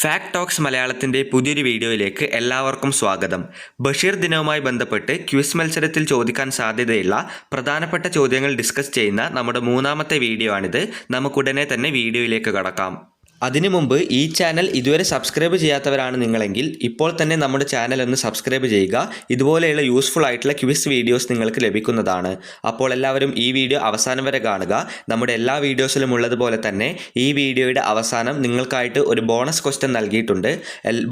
Fact talks മലയാളത്തിന്റെ പുതിയൊരു വീഡിയോയിലേക്ക് എല്ലാവർക്കും സ്വാഗതം. ബഷീർ ദിനവുമായി ബന്ധപ്പെട്ട് ക്വിസ് മത്സരത്തിൽ ചോദിക്കാൻ സാധ്യതയുള്ള പ്രധാനപ്പെട്ട ചോദ്യങ്ങൾ ഡിസ്കസ് ചെയ്യുന്ന നമ്മുടെ മൂന്നാമത്തെ വീഡിയോ ആണിത് നമുക്കുടനെ തന്നെ വീഡിയോയിലേക്ക് കടക്കാം. അതിനു മുമ്പ് ഈ ചാനൽ ഇതുവരെ സബ്സ്ക്രൈബ് ചെയ്യാത്തവരാണ് നിങ്ങളെങ്കിൽ ഇപ്പോൾ തന്നെ നമ്മുടെ ചാനൽ ഒന്ന് സബ്സ്ക്രൈബ് ചെയ്യുക. ഇതുപോലെയുള്ള യൂസ്ഫുൾ ആയിട്ടുള്ള ക്വിസ് വീഡിയോസ് നിങ്ങൾക്ക് ലഭിക്കുന്നതാണ്. അപ്പോൾ എല്ലാവരും ഈ വീഡിയോ അവസാനം വരെ കാണുക. നമ്മുടെ എല്ലാ വീഡിയോസിലും ഉള്ളതുപോലെ തന്നെ ഈ വീഡിയോയുടെ അവസാനം നിങ്ങൾക്കായിട്ട് ഒരു ബോണസ് ക്വസ്റ്റ്യൻ നൽകിയിട്ടുണ്ട്.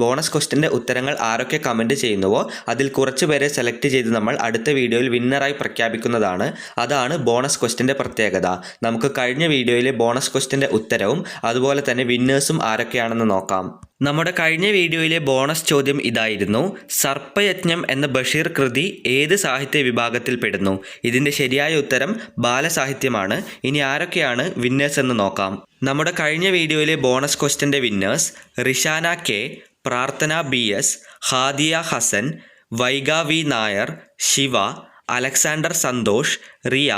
ബോണസ് ക്വസ്റ്റ്യന്റെ ഉത്തരങ്ങൾ ആരൊക്കെ കമന്റ് ചെയ്യുന്നുവോ അതിൽ കുറച്ച് പേരെ സെലക്ട് ചെയ്ത് നമ്മൾ അടുത്ത വീഡിയോയിൽ വിന്നറായി പ്രഖ്യാപിക്കുന്നതാണ്. അതാണ് ബോണസ് ക്വസ്റ്റ്യന്റെ പ്രത്യേകത. നമുക്ക് കഴിഞ്ഞ വീഡിയോയിലെ ബോണസ് ക്വസ്റ്റ്യന്റെ ഉത്തരവും അതുപോലെ തന്നെ വിന്നേഴ്സും ആരൊക്കെയാണെന്ന് നോക്കാം. നമ്മുടെ കഴിഞ്ഞ വീഡിയോയിലെ ബോണസ് ചോദ്യം ഇതായിരുന്നു. സർപ്പയജ്ഞം എന്ന ബഷീർ കൃതി ഏത് സാഹിത്യ വിഭാഗത്തിൽ പെടുന്നു ഇതിന്റെ ശരിയായ ഉത്തരം ബാലസാഹിത്യമാണ്. ഇനി ആരൊക്കെയാണ് വിന്നേഴ്സ് എന്ന് നോക്കാം. നമ്മുടെ കഴിഞ്ഞ വീഡിയോയിലെ bonus ക്വസ്റ്റ്യന്റെ winners Rishana K Prarthana B S Hadiya Hasan Vaiga V Nair Shiva Alexander Santhosh Riya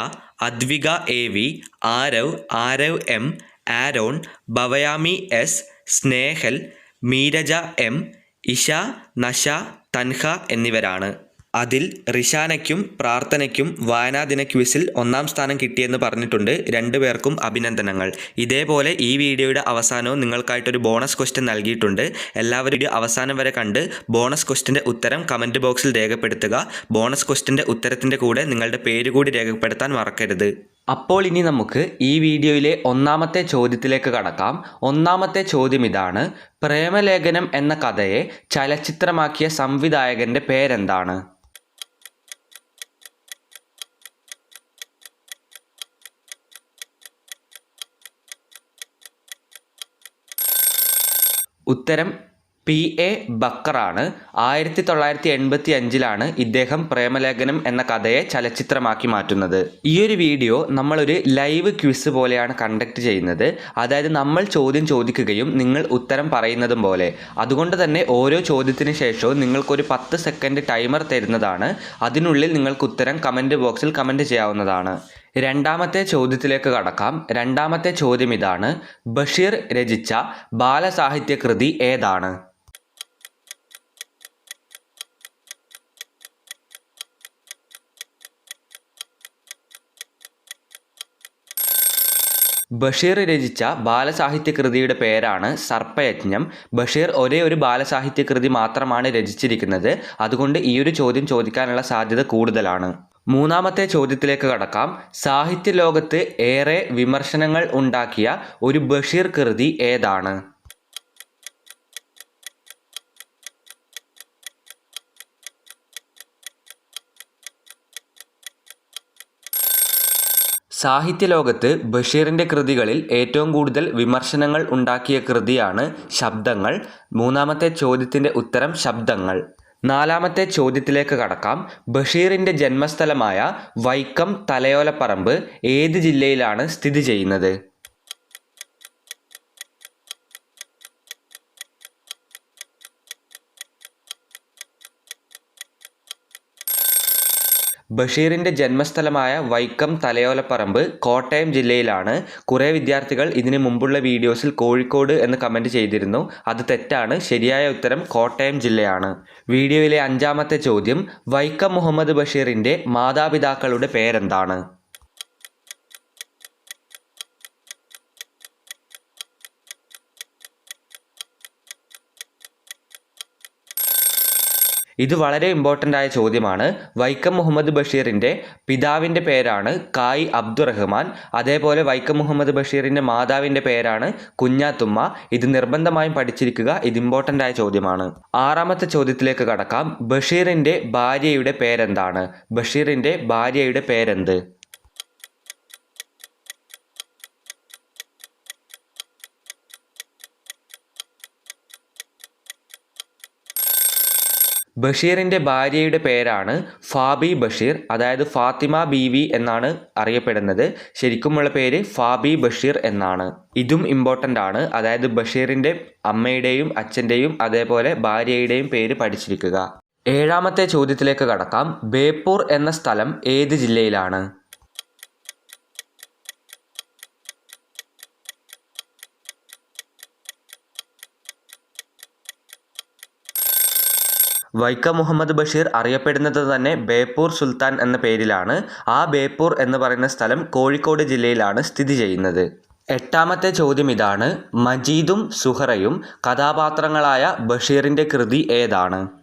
Advika A V Aarav Aarav M Aaron Bhavayami S Snehal Meeraja M Isha Nasha Thanha എന്നിവരാണ്. അതിൽ റിഷാനയ്ക്കും പ്രാർത്ഥനയ്ക്കും വായനാദിന ക്വിസിൽ ഒന്നാം സ്ഥാനം കിട്ടിയെന്ന് പറഞ്ഞിട്ടുണ്ട് രണ്ടുപേർക്കും അഭിനന്ദനങ്ങൾ. ഇതേപോലെ ഈ വീഡിയോയുടെ അവസാനവും നിങ്ങൾക്കായിട്ടൊരു ബോണസ് ക്വസ്റ്റ്യൻ നൽകിയിട്ടുണ്ട്. എല്ലാവരും അവസാനം വരെ കണ്ട് ബോണസ് ക്വസ്റ്റിന്റെ ഉത്തരം കമന്റ് ബോക്സിൽ രേഖപ്പെടുത്തുക. ബോണസ് ക്വസ്റ്റിന്റെ ഉത്തരത്തിന്റെ കൂടെ നിങ്ങളുടെ പേര് കൂടി രേഖപ്പെടുത്താൻ മറക്കരുത്. അപ്പോൾ ഇനി നമുക്ക് ഈ വീഡിയോയിലെ ഒന്നാമത്തെ ചോദ്യത്തിലേക്ക് കടക്കാം. ഒന്നാമത്തെ ചോദ്യം ഇതാണ് പ്രേമലേഖനം എന്ന കഥയെ ചലച്ചിത്രമാക്കിയ സംവിധായകന്റെ പേരെന്താണ്? ഉത്തരം പി എ ബക്കറാണ്. ആയിരത്തി തൊള്ളായിരത്തി എൺപത്തി അഞ്ചിലാണ് ഇദ്ദേഹം പ്രേമലേഖനം എന്ന കഥയെ ചലച്ചിത്രമാക്കി മാറ്റുന്നത്. ഈ ഒരു വീഡിയോ നമ്മളൊരു ലൈവ് ക്വിസ് പോലെയാണ് കണ്ടക്ട് ചെയ്യുന്നത്. അതായത് നമ്മൾ ചോദ്യം ചോദിക്കുകയും നിങ്ങൾ ഉത്തരം പറയുന്നതും പോലെ. അതുകൊണ്ട് തന്നെ ഓരോ ചോദ്യത്തിന് ശേഷവും നിങ്ങൾക്കൊരു പത്ത് സെക്കൻഡ് ടൈമർ തരുന്നതാണ്. അതിനുള്ളിൽ നിങ്ങൾക്ക് ഉത്തരം കമന്റ് ബോക്സിൽ കമന്റ് ചെയ്യാവുന്നതാണ്. രണ്ടാമത്തെ ചോദ്യത്തിലേക്ക് കടക്കാം. രണ്ടാമത്തെ ചോദ്യം ഇതാണ്. ബഷീർ രചിച്ച ബാലസാഹിത്യ കൃതി ഏതാണ്? ബഷീർ രചിച്ച ബാലസാഹിത്യകൃതിയുടെ പേരാണ് സർപ്പയജ്ഞം. ബഷീർ ഒരേ ഒരു ബാലസാഹിത്യ കൃതി മാത്രമാണ് രചിച്ചിരിക്കുന്നത്. അതുകൊണ്ട് ഈ ഒരു ചോദ്യം ചോദിക്കാനുള്ള സാധ്യത കൂടുതലാണ്. മൂന്നാമത്തെ ചോദ്യത്തിലേക്ക് കടക്കാം. സാഹിത്യ ലോകത്ത് ഏറെ വിമർശനങ്ങൾ ഉണ്ടാക്കിയ ഒരു ബഷീർ കൃതി ഏതാണ്? സാഹിത്യലോകത്ത് ബഷീറിന്റെ കൃതികളിൽ ഏറ്റവും കൂടുതൽ വിമർശനങ്ങൾ ഉണ്ടാക്കിയ കൃതിയാണ് ശബ്ദങ്ങൾ. മൂന്നാമത്തെ ചോദ്യത്തിന്റെ ഉത്തരം ശബ്ദങ്ങൾ. നാലാമത്തെ ചോദ്യത്തിലേക്ക് കടക്കാം. ബഷീറിന്റെ ജന്മസ്ഥലമായ വൈക്കം തലയോലപ്പറമ്പ് ഏത് ജില്ലയിലാണ് സ്ഥിതി ചെയ്യുന്നത്? ബഷീറിന്റെ ജന്മസ്ഥലമായ വൈക്കം തലയോലപ്പറമ്പ് കോട്ടയം ജില്ലയിലാണ് കുറേ വിദ്യാർത്ഥികൾ ഇതിന് മുമ്പുള്ള വീഡിയോസിൽ കോഴിക്കോട് എന്ന് കമന്റ് ചെയ്തിരുന്നു. അത് തെറ്റാണ്. ശരിയായ ഉത്തരം കോട്ടയം ജില്ലയാണ്. വീഡിയോയിലെ അഞ്ചാമത്തെ ചോദ്യം വൈക്കം മുഹമ്മദ് ബഷീറിന്റെ മാതാപിതാക്കളുടെ പേരെന്താണ്? ഇത് വളരെ ഇമ്പോർട്ടന്റ് ആയ ചോദ്യമാണ്. വൈക്കം മുഹമ്മദ് ബഷീറിന്റെ പിതാവിന്റെ പേരാണ് കായ് അബ്ദുറഹ്മാൻ. അതേപോലെ വൈക്കം മുഹമ്മദ് ബഷീറിന്റെ മാതാവിന്റെ പേരാണ് കുഞ്ഞാത്തുമ്മ. ഇത് നിർബന്ധമായും പഠിച്ചിരിക്കുക. ഇത് ഇമ്പോർട്ടന്റ് ആയ ചോദ്യമാണ്. ആറാമത്തെ ചോദ്യത്തിലേക്ക് കടക്കാം. ബഷീറിന്റെ ഭാര്യയുടെ പേരെന്താണ്? ബഷീറിന്റെ ഭാര്യയുടെ പേരെന്ത്? ബഷീറിന്റെ ഭാര്യയുടെ പേരാണ് ഫാബി ബഷീർ അതായത് ഫാത്തിമ ബീവി എന്നാണ് അറിയപ്പെടുന്നത്. ശരിക്കുമുള്ള പേര് ഫാബി ബഷീർ എന്നാണ്. ഇതും ഇമ്പോർട്ടന്റ് ആണ്. അതായത് ബഷീറിന്റെ അമ്മയുടെയും അച്ഛന്റെയും അതേപോലെ ഭാര്യയുടെയും പേര് പഠിച്ചിരിക്കുക. ഏഴാമത്തെ ചോദ്യത്തിലേക്ക് കടക്കാം. ബേപ്പൂർ എന്ന സ്ഥലം ഏത് ജില്ലയിലാണ്? വൈക്കം മുഹമ്മദ് ബഷീർ അറിയപ്പെടുന്നത് തന്നെ ബേപ്പൂർ സുൽത്താൻ എന്ന പേരിലാണ്. ആ ബേപ്പൂർ എന്ന് പറയുന്ന സ്ഥലം കോഴിക്കോട് ജില്ലയിലാണ് സ്ഥിതി ചെയ്യുന്നത്. എട്ടാമത്തെ ചോദ്യം ഇതാണ്. മജീദും സുഹറയും കഥാപാത്രങ്ങളായ ബഷീറിന്റെ കൃതി ഏതാണ്?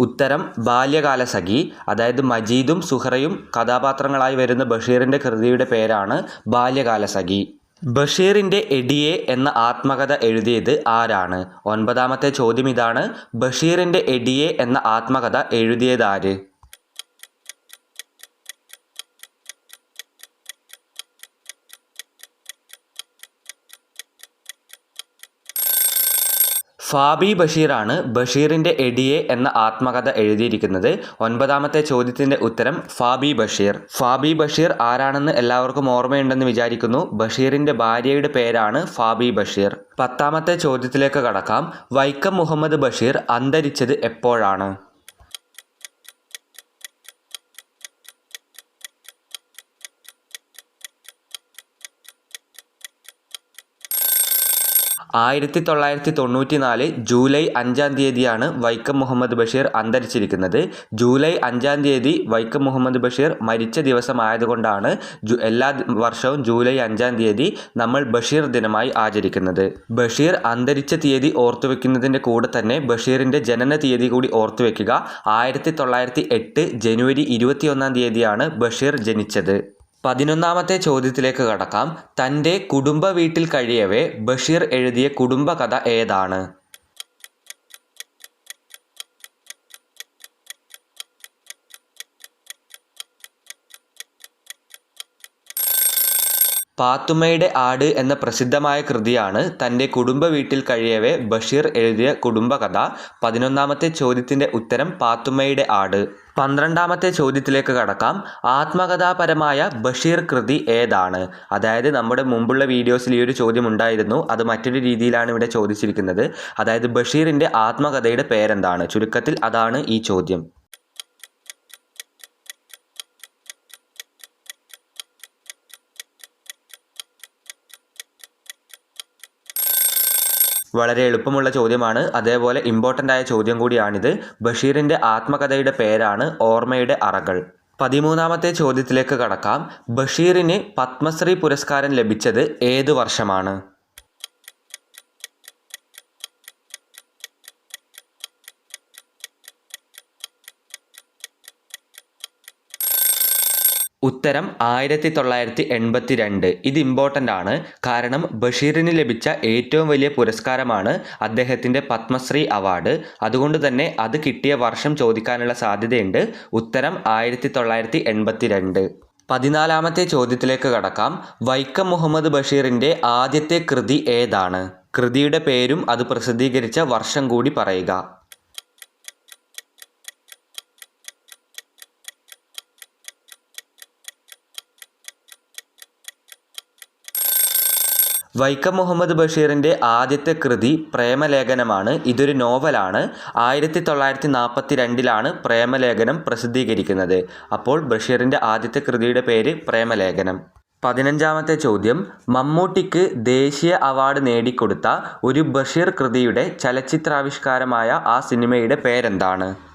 ഉത്തരം ബാല്യകാലസഖി അതായത് മജീദും സുഹറയും കഥാപാത്രങ്ങളായി വരുന്ന ബഷീറിന്റെ കൃതിയുടെ പേരാണ് ബാല്യകാലസഖി ബഷീറിന്റെ എഡിയെ എന്ന ആത്മകഥ എഴുതിയത് ആരാണ്? ഒൻപതാമത്തെ ചോദ്യം ഇതാണ് ബഷീറിന്റെ എഡിയെ എന്ന ആത്മകഥ എഴുതിയതാര് ഫാബി ബഷീറാണ് ബഷീറിന്റെ എഡിയെ എന്ന ആത്മകഥ എഴുതിയിരിക്കുന്നത്. ഒൻപതാമത്തെ ചോദ്യത്തിന്റെ ഉത്തരം ഫാബി ബഷീർ. ഫാബി ബഷീർ ആരാണെന്ന് എല്ലാവർക്കും ഓർമ്മയുണ്ടെന്ന് വിചാരിക്കുന്നു. ബഷീറിന്റെ ഭാര്യയുടെ പേരാണ് ഫാബി ബഷീർ. പത്താമത്തെ ചോദ്യത്തിലേക്ക് കടക്കാം. വൈക്കം മുഹമ്മദ് ബഷീർ അന്തരിച്ചത് എപ്പോഴാണ്? ആയിരത്തി തൊള്ളായിരത്തി തൊണ്ണൂറ്റി നാല് ജൂലൈ അഞ്ചാം തീയതിയാണ് വൈക്കം മുഹമ്മദ് ബഷീർ അന്തരിച്ചിരിക്കുന്നത്. ജൂലൈ അഞ്ചാം തീയതി വൈക്കം മുഹമ്മദ് ബഷീർ മരിച്ച ദിവസമായതുകൊണ്ടാണ് എല്ലാ വർഷവും ജൂലൈ അഞ്ചാം തീയതി നമ്മൾ ബഷീർ ദിനമായി ആചരിക്കുന്നത്. ബഷീർ അന്തരിച്ച തീയതി ഓർത്തുവെക്കുന്നതിന്റെ കൂടെ തന്നെ ബഷീറിന്റെ ജനന തീയതി കൂടി ഓർത്തുവെക്കുക. ആയിരത്തി തൊള്ളായിരത്തി എട്ട് ജനുവരി ഇരുപത്തിയൊന്നാം തീയതിയാണ് ബഷീർ ജനിച്ചത്. പതിനൊന്നാമത്തെ ചോദ്യത്തിലേക്ക് കടക്കാം. തന്റെ കുടുംബ വീട്ടിൽ കഴിയവേ ബഷീർ എഴുതിയ കുടുംബകഥ ഏതാണ്? പാത്തുമ്മയുടെ ആട് എന്ന പ്രസിദ്ധമായ കൃതിയാണ് തന്റെ കുടുംബ വീട്ടിൽ കഴിയവേ ബഷീർ എഴുതിയ കുടുംബകഥ. പതിനൊന്നാമത്തെ ചോദ്യത്തിന്റെ ഉത്തരം പാത്തുമ്മയുടെ ആട്. പന്ത്രണ്ടാമത്തെ ചോദ്യത്തിലേക്ക് കടക്കാം. ആത്മകഥാപരമായ ബഷീർ കൃതി ഏതാണ്? അതായത് നമ്മുടെ മുമ്പുള്ള വീഡിയോസിൽ ഈ ഒരു ചോദ്യം ഉണ്ടായിരുന്നു. അത് മറ്റൊരു രീതിയിലാണ് ഇവിടെ ചോദിച്ചിരിക്കുന്നത്. അതായത് ബഷീറിന്റെ ആത്മകഥയുടെ പേരെന്താണ്? ചുരുക്കത്തിൽ അതാണ് ഈ ചോദ്യം. വളരെ എളുപ്പമുള്ള ചോദ്യമാണ്. അതേപോലെ ഇമ്പോർട്ടന്റ് ആയ ചോദ്യം കൂടിയാണിത്. ബഷീറിന്റെ ആത്മകഥയുടെ പേരാണ് ഓർമ്മയുടെ അറകൾ. പതിമൂന്നാമത്തെ ചോദ്യത്തിലേക്ക് കടക്കാം. ബഷീറിന് പത്മശ്രീ പുരസ്കാരം ലഭിച്ചത് ഏതു വർഷമാണ്? ഉത്തരം ആയിരത്തി തൊള്ളായിരത്തി എൺപത്തി രണ്ട് ഇത് ഇമ്പോർട്ടന്റ് ആണ്. കാരണം ബഷീറിന് ലഭിച്ച ഏറ്റവും വലിയ പുരസ്കാരമാണ് അദ്ദേഹത്തിന്റെ പത്മശ്രീ അവാർഡ്. അതുകൊണ്ട് തന്നെ അത് കിട്ടിയ വർഷം ചോദിക്കാനുള്ള സാധ്യതയുണ്ട്. ഉത്തരം ആയിരത്തി തൊള്ളായിരത്തി എൺപത്തി രണ്ട് പതിനാലാമത്തെ ചോദ്യത്തിലേക്ക് കടക്കാം. വൈക്കം മുഹമ്മദ് ബഷീറിന്റെ ആദ്യത്തെ കൃതി ഏതാണ്? കൃതിയുടെ പേരും അത് പ്രസിദ്ധീകരിച്ച വർഷം കൂടി പറയുക. വൈക്കം മുഹമ്മദ് ബഷീറിന്റെ ആദ്യത്തെ കൃതി പ്രേമലേഖനമാണ്. ഇതൊരു നോവലാണ്. ആയിരത്തി തൊള്ളായിരത്തി നാൽപ്പത്തി രണ്ടിലാണ് പ്രേമലേഖനം പ്രസിദ്ധീകരിക്കുന്നത്. അപ്പോൾ ബഷീറിന്റെ ആദ്യത്തെ കൃതിയുടെ പേര് പ്രേമലേഖനം. പതിനഞ്ചാമത്തെ ചോദ്യം. മമ്മൂട്ടിക്ക് ദേശീയ അവാർഡ് നേടിക്കൊടുത്ത ഒരു ബഷീർ കൃതിയുടെ ചലച്ചിത്രാവിഷ്കാരമായ ആ സിനിമയുടെ പേരെന്താണ്?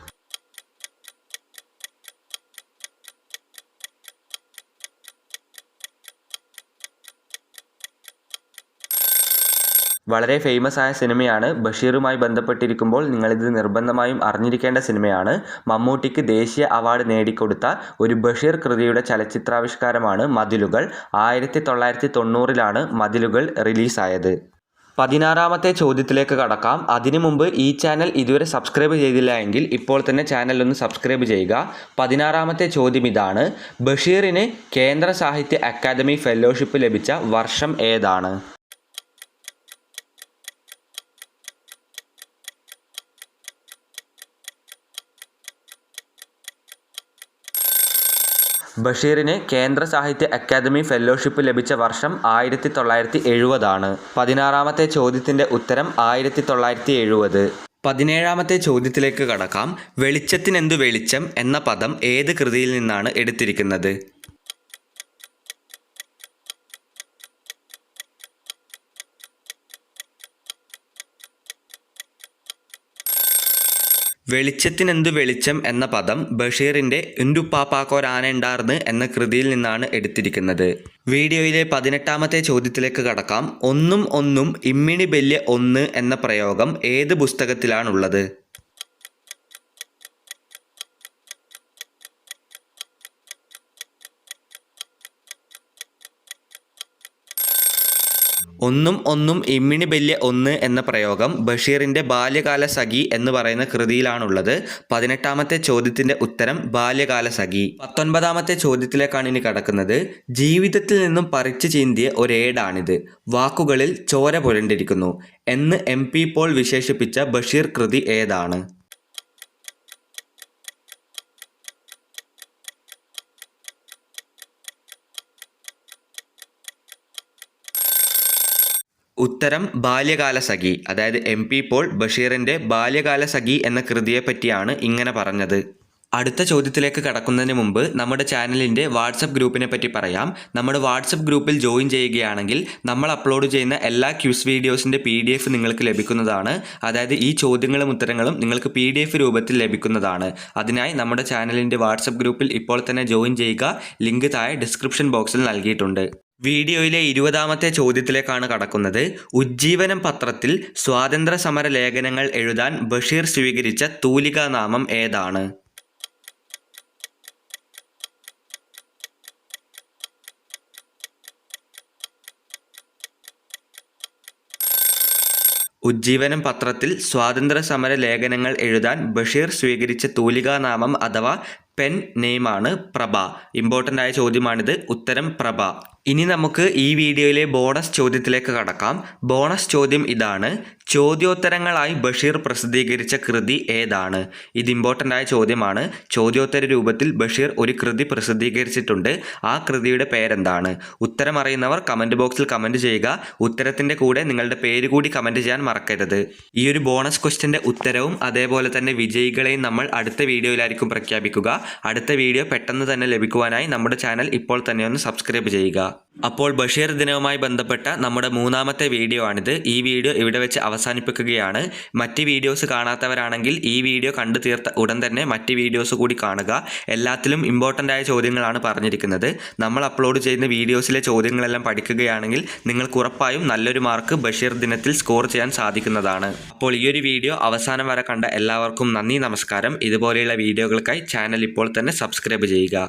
വളരെ ഫേമസ് ആയ സിനിമയാണ് ബഷീറുമായി ബന്ധപ്പെട്ടിരിക്കുമ്പോൾ നിങ്ങളിത് നിർബന്ധമായും അറിഞ്ഞിരിക്കേണ്ട സിനിമയാണ്. മമ്മൂട്ടിക്ക് ദേശീയ അവാർഡ് നേടിക്കൊടുത്ത ഒരു ബഷീർ കൃതിയുടെ ചലച്ചിത്രാവിഷ്കാരമാണ് മതിലുകൾ. ആയിരത്തി തൊള്ളായിരത്തി തൊണ്ണൂറിലാണ് മതിലുകൾ റിലീസായത്. പതിനാറാമത്തെ ചോദ്യത്തിലേക്ക് കടക്കാം. അതിനു മുമ്പ് ഈ ചാനൽ ഇതുവരെ സബ്സ്ക്രൈബ് ചെയ്തില്ല എങ്കിൽ ഇപ്പോൾ തന്നെ ചാനൽ ഒന്ന് സബ്സ്ക്രൈബ് ചെയ്യുക. പതിനാറാമത്തെ ചോദ്യം ഇതാണ്. ബഷീറിന് കേന്ദ്ര സാഹിത്യ അക്കാദമി ഫെലോഷിപ്പ് ലഭിച്ച വർഷം ഏതാണ്? ബഷീറിന് കേന്ദ്ര സാഹിത്യ അക്കാദമി ഫെലോഷിപ്പ് ലഭിച്ച വർഷം ആയിരത്തി തൊള്ളായിരത്തി എഴുപതാണ് പതിനാറാമത്തെ ചോദ്യത്തിന്റെ ഉത്തരം ആയിരത്തി തൊള്ളായിരത്തി എഴുപത് പതിനേഴാമത്തെ ചോദ്യത്തിലേക്ക് കടക്കാം. വെളിച്ചത്തിനെന്തു വെളിച്ചം എന്ന പദം ഏത് കൃതിയിൽ നിന്നാണ് എടുത്തിരിക്കുന്നത്? വെളിച്ചത്തിനെന്തു വെളിച്ചം എന്ന പദം ബഷീറിന്റെ എന്റുപ്പാപ്പാക്കോരാനയുണ്ടാർന്ന് എന്ന കൃതിയിൽ നിന്നാണ് എടുത്തിരിക്കുന്നത്. വീഡിയോയിലെ പതിനെട്ടാമത്തെ ചോദ്യത്തിലേക്ക് കടക്കാം. ഒന്നും ഒന്നും ഇമ്മിണി ബല്യ ഒന്ന് എന്ന പ്രയോഗം ഏത് പുസ്തകത്തിലാണുള്ളത്? ഒന്നും ഒന്നും ഇമ്മിണി ബല്യ ഒന്ന് എന്ന പ്രയോഗം ബഷീറിന്റെ ബാല്യകാല സഖി എന്ന് പറയുന്ന കൃതിയിലാണുള്ളത്. പതിനെട്ടാമത്തെ ചോദ്യത്തിന്റെ ഉത്തരം ബാല്യകാല സഖി. പത്തൊൻപതാമത്തെ ചോദ്യത്തിലേക്കാണ് ഇനി കടക്കുന്നത്. ജീവിതത്തിൽ നിന്നും പറിച്ചു ചീന്തിയ ഒരേടാണിത്. വാക്കുകളിൽ ചോര പുരണ്ടിരിക്കുന്നു. എന്ന് എം പോൾ വിശേഷിപ്പിച്ച ബഷീർ കൃതി ഏതാണ്? ഉത്തരം ബാല്യകാല സഖി അതായത് എം പി പോൾ ബഷീറിന്റെ ബാല്യകാല സഖി എന്ന കൃതിയെപ്പറ്റിയാണ് ഇങ്ങനെ പറഞ്ഞത്. അടുത്ത ചോദ്യത്തിലേക്ക് കടക്കുന്നതിന് മുമ്പ് നമ്മുടെ ചാനലിന്റെ വാട്സപ്പ് ഗ്രൂപ്പിനെ പറ്റി പറയാം. നമ്മുടെ വാട്സപ്പ് ഗ്രൂപ്പിൽ ജോയിൻ ചെയ്യുകയാണെങ്കിൽ നമ്മൾ അപ്ലോഡ് ചെയ്യുന്ന എല്ലാ ക്യൂസ് വീഡിയോസിന്റെ പി ഡി എഫ് നിങ്ങൾക്ക് ലഭിക്കുന്നതാണ്. അതായത് ഈ ചോദ്യങ്ങളും ഉത്തരങ്ങളും നിങ്ങൾക്ക് പി ഡി എഫ് രൂപത്തിൽ ലഭിക്കുന്നതാണ്. അതിനായി നമ്മുടെ ചാനലിന്റെ വാട്സപ്പ് ഗ്രൂപ്പിൽ ഇപ്പോൾ തന്നെ ജോയിൻ ചെയ്യുക. ലിങ്ക് താഴെ ഡിസ്ക്രിപ്ഷൻ ബോക്സിൽ നൽകിയിട്ടുണ്ട്. വീഡിയോയിലെ ഇരുപതാമത്തെ ചോദ്യത്തിലേക്കാണ് കടക്കുന്നത്. ഉജ്ജീവനം പത്രത്തിൽ സ്വാതന്ത്ര്യ സമര ലേഖനങ്ങൾ എഴുതാൻ ബഷീർ സ്വീകരിച്ച തൂലികാ നാമം ഏതാണ്? ഉജ്ജീവനം പത്രത്തിൽ സ്വാതന്ത്ര്യ സമര ലേഖനങ്ങൾ എഴുതാൻ ബഷീർ സ്വീകരിച്ച തൂലികാ നാമം അഥവാ പെൻ നെയിമാണ് പ്രഭ. ഇമ്പോർട്ടന്റ് ആയ ചോദ്യമാണിത്. ഉത്തരം പ്രഭ. ഇനി നമുക്ക് ഈ വീഡിയോയിലെ ബോണസ് ചോദ്യത്തിലേക്ക് കടക്കാം. ബോണസ് ചോദ്യം ഇതാണ്. ചോദ്യോത്തരങ്ങളായി ബഷീർ പ്രസിദ്ധീകരിച്ച കൃതി ഏതാണ്? ഇത് ഇമ്പോർട്ടന്റ് ആയ ചോദ്യമാണ്. ചോദ്യോത്തര രൂപത്തിൽ ബഷീർ ഒരു കൃതി പ്രസിദ്ധീകരിച്ചിട്ടുണ്ട്. ആ കൃതിയുടെ പേരെന്താണ്? ഉത്തരം അറിയുന്നവർ കമന്റ് ബോക്സിൽ കമന്റ് ചെയ്യുക. ഉത്തരത്തിന്റെ കൂടെ നിങ്ങളുടെ പേര് കൂടി കമന്റ് ചെയ്യാൻ മറക്കരുത്. ഈ ഒരു ബോണസ് ക്വസ്റ്റ്യന്റെ ഉത്തരവും അതേപോലെ തന്നെ വിജയികളെയും നമ്മൾ അടുത്ത വീഡിയോയിലായിരിക്കും പ്രഖ്യാപിക്കുക. അടുത്ത വീഡിയോ പെട്ടെന്ന് തന്നെ ലഭിക്കുവാനായി നമ്മുടെ ചാനൽ ഇപ്പോൾ തന്നെ ഒന്ന് സബ്സ്ക്രൈബ് ചെയ്യുക. അപ്പോൾ ബഷീർ ദിനവുമായി ബന്ധപ്പെട്ട നമ്മുടെ മൂന്നാമത്തെ വീഡിയോ ആണിത്. ഈ വീഡിയോ ഇവിടെ വെച്ച് അവസാനിപ്പിക്കുകയാണ്. മറ്റ് വീഡിയോസ് കാണാത്തവരാണെങ്കിൽ ഈ വീഡിയോ കണ്ടു തീർത്ത ഉടൻ തന്നെ മറ്റ് വീഡിയോസ് കൂടി കാണുക. എല്ലാത്തിലും ഇമ്പോർട്ടന്റ് ആയ ചോദ്യങ്ങളാണ് പറഞ്ഞിരിക്കുന്നത്. നമ്മൾ അപ്ലോഡ് ചെയ്യുന്ന വീഡിയോസിലെ ചോദ്യങ്ങളെല്ലാം പഠിക്കുകയാണെങ്കിൽ നിങ്ങൾക്ക് ഉറപ്പായും നല്ലൊരു മാർക്ക് ബഷീർ ദിനത്തിൽ സ്കോർ ചെയ്യാൻ സാധിക്കുന്നതാണ്. അപ്പോൾ ഈ ഒരു വീഡിയോ അവസാനം വരെ കണ്ട എല്ലാവർക്കും നന്ദി നമസ്കാരം. ഇതുപോലെയുള്ള വീഡിയോകൾക്കായി ചാനൽ ഇപ്പോൾ തന്നെ സബ്സ്ക്രൈബ് ചെയ്യുക.